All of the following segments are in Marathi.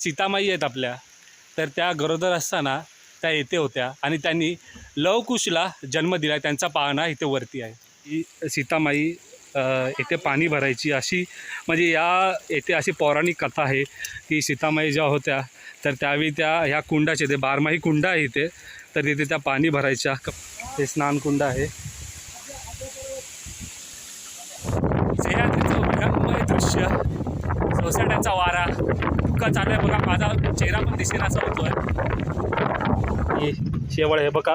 सीतामाई आहेत आपल्या. तर त्या गरोदर असताना त्या येथे होत्या आणि त्यांनी लवकुशला जन्म दिला. त्यांचा पाळणा इथे वरती आहे. ही सीतामाई येथे पाणी भरायची अशी म्हणजे या येथे अशी पौराणिक कथा आहे की सीतामाई ज्या होत्या तर त्यावेळी त्या ह्या कुंडाचे ते बारमाही कुंड आहे इथे तर तिथे त्या पाणी भरायच्या. हे स्नानकुंड आहे. दृश्य. सोसायट्याचा वारा. इतका चालू आहे बघा. माझा चेहरा पण दिसेना असा होतोय. हे शेवळ हे बघा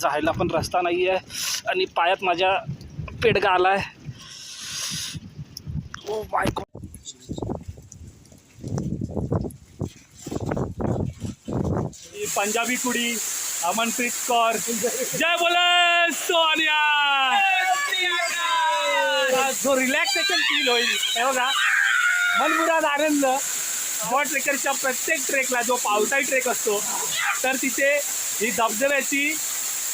जायला पण रस्ता नाही आहे आणि पायात माझ्या पेडगा आलाय. ओ माय गॉड ही पंजाबी कुडी अमनप्रीत कौर. जय बोले सोनिया. जो रिलॅक्सेशन फील होईल हे बघा. मनमुराद आनंद. बॉट ट्रेकरच्या प्रत्येक ट्रेकला जो पावसाळी ट्रेक असतो तर तिथे ही धबधब्याची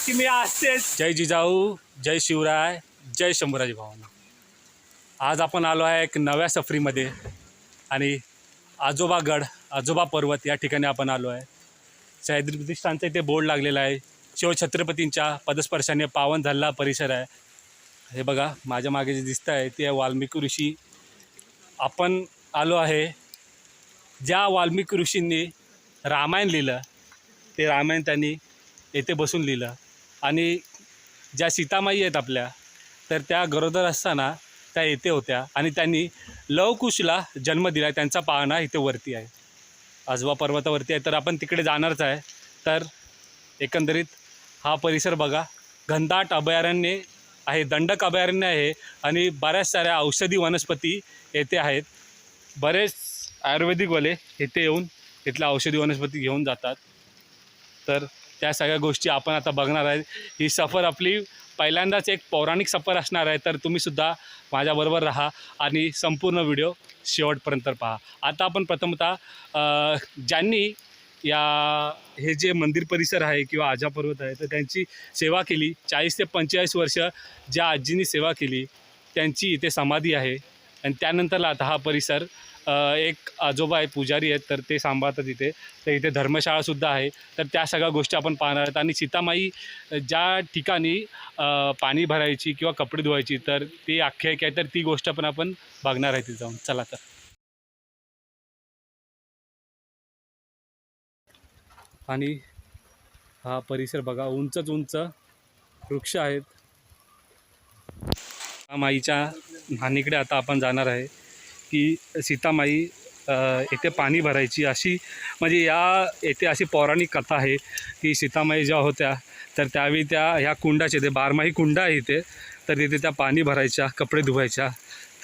किमया असतेच. जय जिजाऊ जय शिवराय जय शंभूराजी भावना. आज आपण आलो आहे एक नव्या सफरीमध्ये आणि आजोबागड आजोबा पर्वत या ठिकाणी आपण आलो आहे. सह्याद्री प्रतिष्ठानचा इथे बोर्ड लागलेला आहे. शिवछत्रपतींच्या पदस्पर्शाने पावन झालेला परिसर आहे. हे बघा माझ्या मागे जे दिसतं आहे ते वाल्मिकी ऋषी आपण आलो आहे ज्या वाल्मिकी ऋषींनी रामायण लिहिलं ते रामायण त्यांनी येथे बसून लिहिलं. आणि ज्या सीतामाई आहेत आपल्या तर त्या गरोदर असताना त्या येथे होत्या आणि त्यांनी लवकुशला जन्म दिला. त्यांचा पाळणा इथे वरती आहे. आजवा पर्वतावरती आहे. तर आपण तिकडे जाणारच आहे. तर एकंदरीत हा परिसर बघा. घनदाट अभयारण्ये आहे दंडक अभयारण्य आहे आणि बऱ्याच साऱ्या औषधी वनस्पती येथे आहेत. बरेच आयुर्वेदिकवाले येथे येऊन इथल्या औषधी वनस्पती घेऊन जातात. तर त्या सगळ्या गोष्टी आपण आता बघणार आहे ही सफर आपली पहिल्यांदाच एक पौराणिक सफर असणार आहे तर तुम्हीसुद्धा माझ्याबरोबर राहा आणि संपूर्ण व्हिडिओ शेवटपर्यंत पहा. आता आपण प्रथमतः ज्यांनी या हे जे मंदिर परिसर आहे किंवा आजा पर्वत आहे तर त्यांची सेवा केली. चाळीस ते पंचेचाळीस वर्ष ज्या आजींनी सेवा केली त्यांची इथे समाधी आहे. आणि त्यानंतरला आता हा परिसर एक आजोबा आहे पुजारी आहेत तर ते सांभाळतात इथे. तर इथे धर्मशाळासुद्धा आहे. तर त्या सगळ्या गोष्टी आपण पाहणार आहेत. आणि सीतामाई ज्या ठिकाणी पाणी भरायची किंवा कपडे धुवायची तर ती आख्यायिका आहे तर ती गोष्ट पण आपण बघणार आहे तिथे जाऊन. चला तर. आणि हा परिसर बघा उंचच उंच वृक्ष आहेत. सीतामाईच्या न्हाणीकडे आता आपण जाणार आहे की सीतामाई येथे पाणी भरायची अशी म्हणजे या येथे अशी पौराणिक कथा आहे की सीतामाई ज्या होत्या तर त्यावेळी त्या ह्या कुंडाचे ते बारमाही कुंड आहे इथे तर तिथे त्या पाणी भरायच्या कपडे धुवायच्या.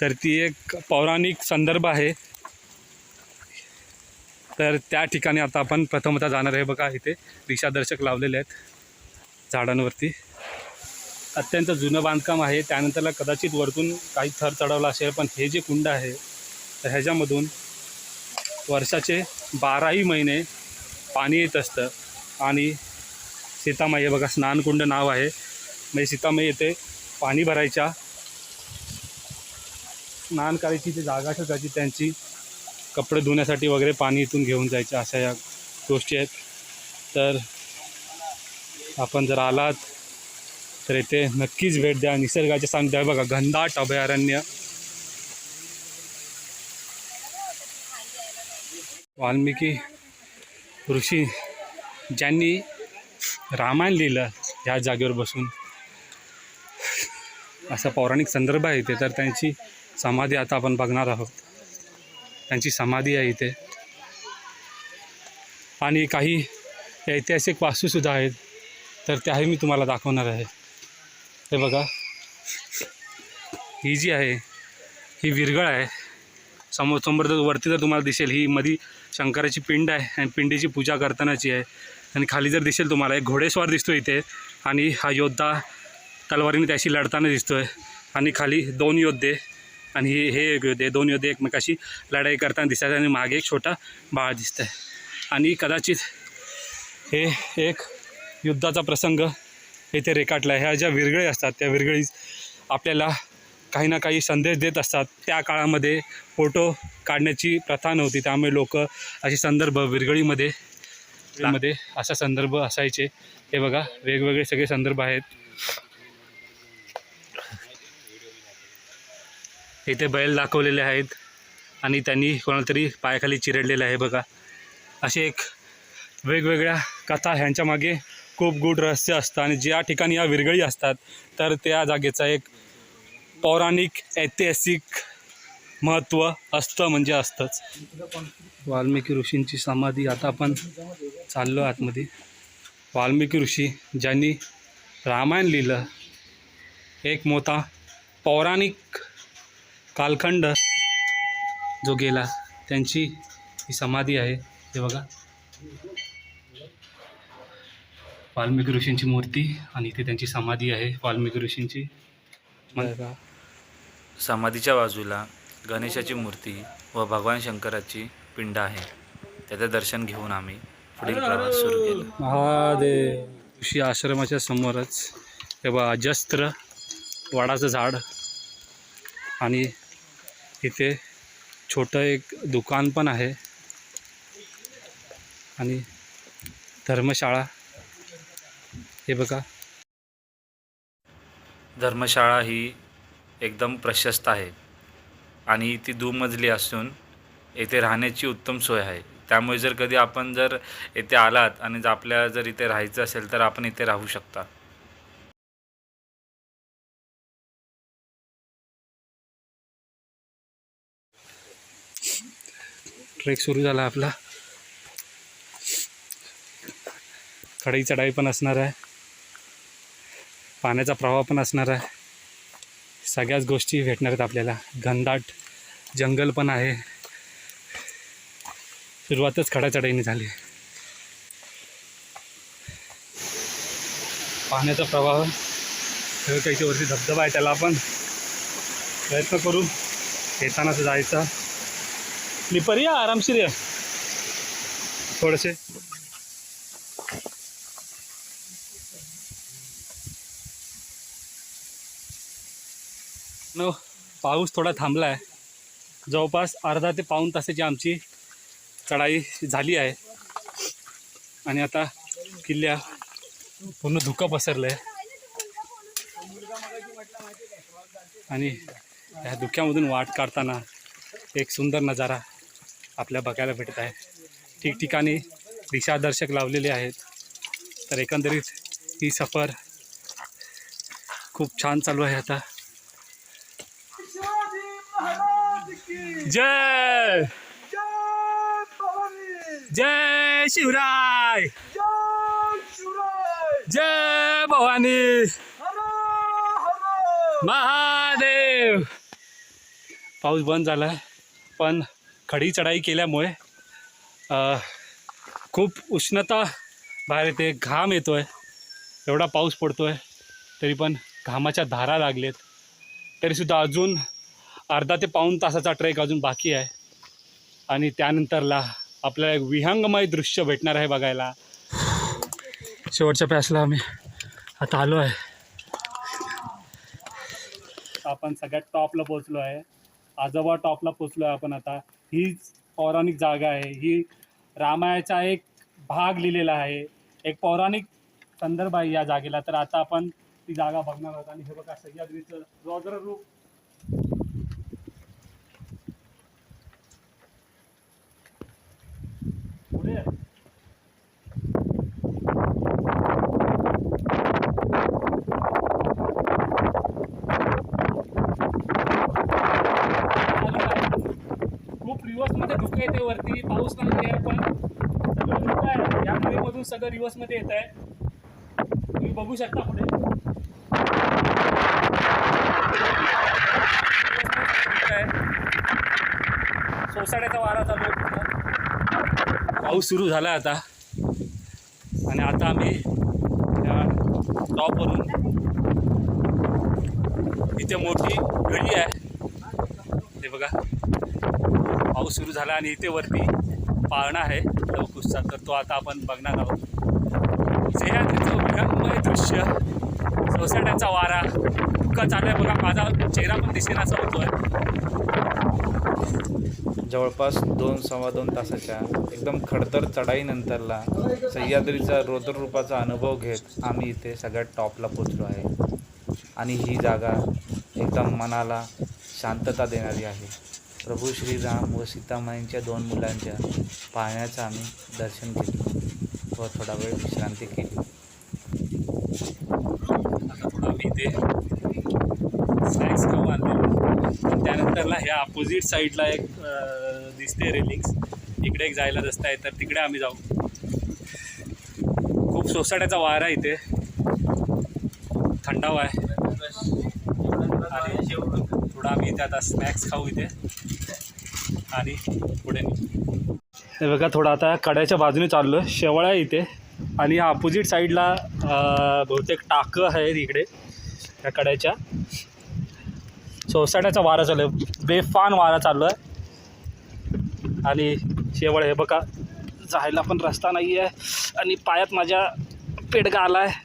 तर ती एक पौराणिक संदर्भ आहे. तर त्या ठिकाणी आता आपण प्रथमतः जाणार आहे बघा इथे दिशादर्शक लावलेले आहेत झाडांवरती. अत्यंत जुनं बांधकाम आहे त्यानंतरला कदाचित वरतून काही थर चढवला असेल पण हे जे कुंड आहे तर ह्याच्यामधून वर्षाचे बाराही महिने पाणी येत असतं. आणि सीतामाई हे बघा स्नानकुंड नाव आहे. म्हणजे सीतामाई येते पाणी भरायच्या स्नान करायची जी जागा शोधायची त्यांची कपडे धुण्यासाठी वगैरे पाणी इथून घेऊन जायचे अशा या गोष्टी आहेत. तर आपण जर आलात तर इथे नक्कीच भेट द्या. निसर्गाच्या सानिध्य बघा घनदाट अभयारण्य. वाल्मिकी ऋषी ज्यांनी रामायण लिहिलं ह्या जागेवर बसून असा पौराणिक संदर्भ आहे इथे. तर त्यांची समाधी आता आपण बघणार आहोत. त्यांची समाधी आहे इथे. आणि काही ऐतिहासिक वास्तूसुद्धा आहेत. तर त्याही मी तुम्हाला दाखवणार आहे. हे बघा. ही जी आहे ही विरगळ आहे. समोर समोर जर वरती जर तुम्हाला दिसेल ही मधी शंकराची पिंड आहे आणि पिंडीची पूजा करतानाची आहे. आणि खाली जर दिसेल तुम्हाला एक घोडेस्वार दिसतो इथे. आणि हा योद्धा तलवारीने त्याशी लढताना दिसतो आहे आणि खाली दोन योद्धे आणि हे हे एक योद्धे दोन योद्धे एकमेकाशी लढाई करताना दिसतात आणि मागे एक छोटा बाळ दिसतं आहे आणि कदाचित हे एक युद्धाचा प्रसंग येथे रेखाटला आहे ह्या ज्या विरगळी असतात त्या विरगळी आपल्याला काही ना काही संदेश देत असतात. त्या काळामध्ये फोटो काढण्याची प्रथा नव्हती. त्यामुळे लोक असे संदर्भ विरगळीमध्ये मध्ये असा संदर्भ असायचे. हे बघा वेगवेगळे सगळे संदर्भ आहेत. इथे बैल दाखवलेले आहेत. आणि त्यांनी कोणाला तरी पायाखाली चिरडलेलं आहे बघा. असे एक वेगवेगळ्या कथा ह्यांच्या मागे खूप गूढ रहस्य असतं. आणि ज्या ठिकाणी या विरगळी असतात तर त्या जागेचा एक पौराणिक ऐतिहासिक महत्त्व असतं म्हणजे असतंच. वाल्मिकी ऋषींची समाधी आता आपण चाललो आतमध्ये. वाल्मिकी ऋषी ज्यांनी रामायण लिहिलं एक मोठा पौराणिक कालखंड जो गेला त्यांची ही समाधी आहे. हे बघा. वाल्मिकी ऋषींची मूर्ती आणि इथे त्यांची समाधी आहे. वाल्मिकी ऋषींची. समाधीच्या बाजूला गणेशाची मूर्ती व भगवान शंकराची पिंड आहे. त्याचं दर्शन घेऊन आम्ही पुढील प्रवास सुरू केला. महादेव ऋषी आश्रमाच्या समोरच हे बघा अजस्त्र वडाचं झाड आणि इथे छोटं एक दुकान पण आहे. आणि धर्मशाळा. हे बघा. धर्मशाळा ही एकदम प्रशस्त आहे. आणि ती दुमजली असून येथे राहण्याची उत्तम सोय आहे. त्यामुळे जर कधी आपण जर येथे आलात आणि जर आपल्याला जर इथे राहायचं असेल तर आपण इथे राहू शकता. ट्रेक सुरू झाला आपला. खडई चढाई पण असणार आहे. पाण्याचा प्रवाह पण असणार आहे. सगळ्याच गोष्टी भेटणार आहेत आपल्याला. घनदाट जंगल पण आहे. सुरुवातच खडा चढाईने झाली. पाण्याचा प्रवाह काही वरती धबधबा आहे त्याला आपण. प्रयत्न करू. येतानाच जायचा. स्लीपर या आरामशीर या थोडेसे. न पाऊस थोडा थांबला आहे जवळपास अर्धा ते पाऊण तासाची आमची चढाई झाली आहे. आणि आता किल्ल्या पूर्ण धुकं पसरलं आहे आणि या धुक्यामधून वाट काढताना एक सुंदर नजारा आपल्या बघायला भेटत आहे. ठिकठिकाणी दिशादर्शक लावलेले आहेत. तर एकंदरीत ही सफर खूप छान चालू आहे आता. जय! जय शिवराय! जय भवानी! महादेव! पाऊस बंद झाला पण खडी चढाई केल्यामुळे खूप उष्णता बाहेर येते घाम येतो आहे एवढा पाऊस पडतो आहे तरी पण घामाच्या धारा लागलेत. तरीसुद्धा अजून अर्धा ते पाऊण तासाचा ट्रेक अजून बाकी आहे. आणि त्यानंतरला आपल्याला एक विहंगमय दृश्य भेटणार आहे बघायला. शेवटच्या पॅसला आम्ही आता आलो आहे. आपण सगळ्यात टॉपला पोचलो आहे. आजोबा टॉपला पोचलो आहे आपण आता. ही पौराणिक जागा आहे. ही रामायणाचा एक भाग लिहिलेला आहे. एक पौराणिक संदर्भ आहे या जागेला. तर आता आपण ती जागा बघणार आहोत. आणि हे बघा सह्याद्रीचं रौद्र रूप पुढे आहे. खूप रिवर्समध्ये धुकं येते वरती पाऊस नाही आहे पण सगळं धुकं आहे. या नदीमधून सगळं रिवर्समध्ये येत आहे तुम्ही बघू शकता पुढे. सोसाट्याचा वारा चालू आहे पाऊस सुरू झाला आता. आणि आता आम्ही त्या टॉपवरून इथे मोठी गळी आहे. ते बघा. पाऊस सुरू झाला आणि इथे वरती पाळणा आहे लवकुशचा तर तो आता आपण बघणार आहोत. सह्याद्रीचं विरंगमय दृश्य. सोसाट्याचा वारा. इतका चालू आहे बघा. माझा चेहरा पण दिसेना असं होतोय. जवळपास दोन सव्वा दोन तासाच्या एकदम खडतर चढाईनंतरला सह्याद्रीचा रौद्ररूपाचा अनुभव घेत आम्ही इथे सगळ्यात टॉपला पोचलो आहे. आणि ही जागा एकदम मनाला शांतता देणारी आहे. प्रभू श्रीराम व सीतामाईंच्या दोन मुलांच्या पाहण्याचं आम्ही दर्शन घेतलं व थोडा वेळ विश्रांती केली. आता आम्ही इथे स्नॅक्स खाऊ आणले त्यानंतरला ह्या अपोजिट साईडला एक दिसते रेलिंग्स. इकडे एक जायला रस्ता आहे तर तिकडे आम्ही जाऊ. खूप सोसाट्याचा वारा इथे. थंडावा आहे. आणि थोडा आम्ही इथे आता स्नॅक्स खाऊ इथे. आणि पुढे. हे बघा थोडं आता कड्याच्या बाजूने चाललो आहे शेवळा आहे इथे. आणि या अपोजिट साईडला बहुतेक टाकं आहेत इकडे त्या कड्याच्या. सोसाट्याचा वारा चालू आहे. बेफान वारा चालू आहे. आणि शेवळ हे बघा जायला पण रस्ता नाही आहे आणि पायात माझ्या पेडगा आला आहे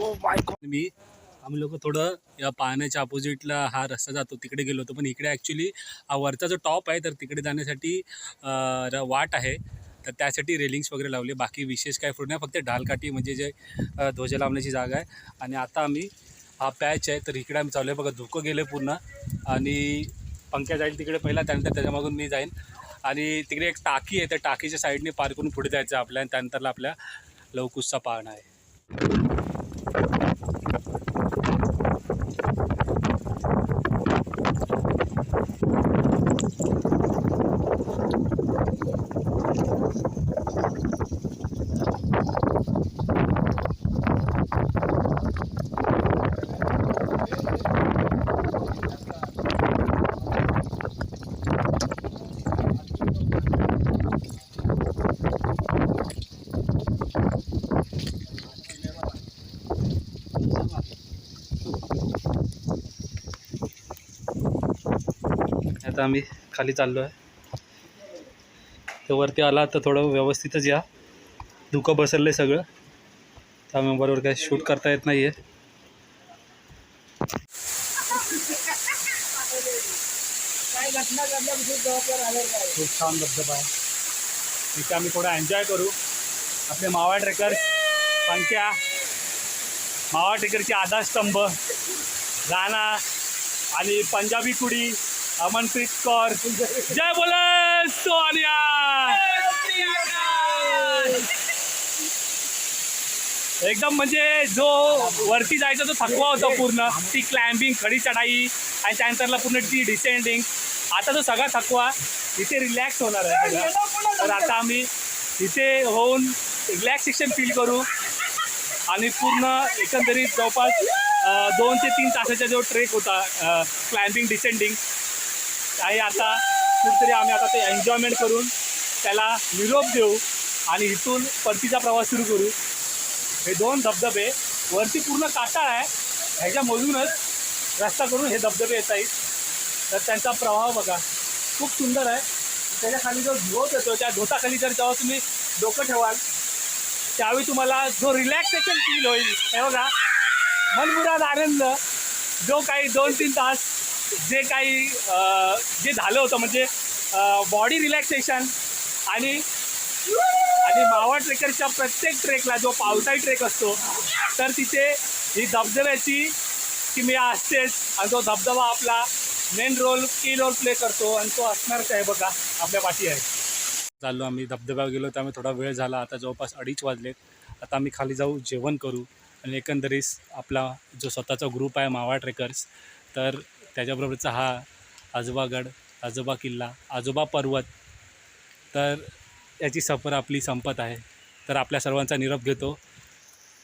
ओ माय मी आम्ही लोक थोडं या पाण्याच्या अपोजिटला हा रस्ता जातो तिकडे गेलो होतो. पण इकडे ॲक्च्युली हा वरचा जो टॉप आहे तर तिकडे जाण्यासाठी र- वाट आहे. तर त्यासाठी रेलिंग्स वगैरे लावले. बाकी विशेष काय फूड नाही फक्त ढालकाठी म्हणजे जे ध्वजा ध्वज लावण्याची जागा आहे. आणि आता आम्ही हा पॅच आहे. तर इकडे आम्ही चालू आहे बघा धुकं गेलं पूर्ण. आणि पंख्या जाईल तिकडे पहिला त्यानंतर त्याच्यामागून मी जाईन. आणि तिकडे एक टाकी आहे. त्या टाकीच्या साईडने पार करून पुढे जायचं आपल्या आणि त्यानंतरला आपल्या लवकुसचा पाळणा आहे. आम्ही खाली चाललो आहे. तर वरती आला तर थोडं व्यवस्थितच या. धुकं बसरलं आहे सगळं त्या बरोबर काही शूट करता येत नाही आहे खूप छान धबधबा आहे. तिथे आम्ही थोडा एन्जॉय करू. आपले मावा ट्रेकर पंख्या मावा ट्रेकरचे आधारस्तंभ राणा आणि पंजाबी कुडी. अमनप्रीत कौर. जय बोले सोनिया. एकदम म्हणजे जो वरती जायचा तो थकवा होता पूर्ण. ती क्लाइम्बिंग खडी चढाई आणि त्यानंतरला पूर्ण ती डिसेंडिंग आता तो सगळा थकवा इथे रिलॅक्स होणार आहे सगळं. तर आता आम्ही इथे होऊन रिलॅक्सेशन फील करू. आणि पूर्ण एकंदरीत जवळपास दोन ते तीन तासाचा जो ट्रेक होता क्लाइम्बिंग डिसेंडिंग काही आता कुठेतरी आम्ही आता ते एन्जॉयमेंट करून त्याला निरोप देऊ आणि इथून परतीचा प्रवास सुरू करू. हे दोन धबधबे वरती पूर्ण काटाळ आहे. ह्याच्यामधूनच रस्ता करून हे धबधबे येत आहेत. तर त्यांचा प्रवाह बघा. खूप सुंदर आहे. त्याच्याखाली जो झोत येतो त्या झोताखाली जर जेव्हा तुम्ही डोकं ठेवाल त्यावेळी तुम्हाला जो रिलॅक्सेशन फील होईल. हे बघा. मनमुराद आनंद. जो काही दोन तीन तास जे काही जे झालं होतं म्हणजे बॉडी रिलॅक्सेशन आणि आणि मावा ट्रेकरच्या प्रत्येक ट्रेकला जो पावसाळी ट्रेक असतो तर तिथे ही धबधब्याची किमया असतेच आणि तो धबधबा आपला main role key role play करतो आणि तो असणारच आहे बघा आपल्या पाठी आहे. चाललो आम्ही धबधब्यावर गेलो त्यामुळे थोडा वेळ झाला आता जवळपास अडीच वाजलेत. आता आम्ही खाली जाऊ जेवण करू आणि एकंदरीत आपला जो स्वतःचा ग्रुप आहे मावा ट्रेकर्स तर त्याच्याबरोबरचा हा आजोबागड आजोबा किल्ला आजोबा पर्वत. तर याची सफर आपली संपत आहे. तर आपल्या सर्वांचा निरोप घेतो.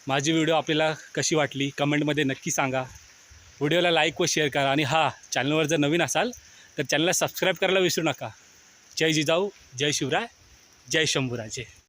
माझी व्हिडिओ आपल्याला कशी वाटली कमेंटमध्ये नक्की सांगा. व्हिडिओला लाईक व शेअर करा आणि हा चॅनलवर जर नवीन असाल तर चॅनलला सबस्क्राईब करायला विसरू नका. जय जिजाऊ जय शिवराय जय शंभूराजे.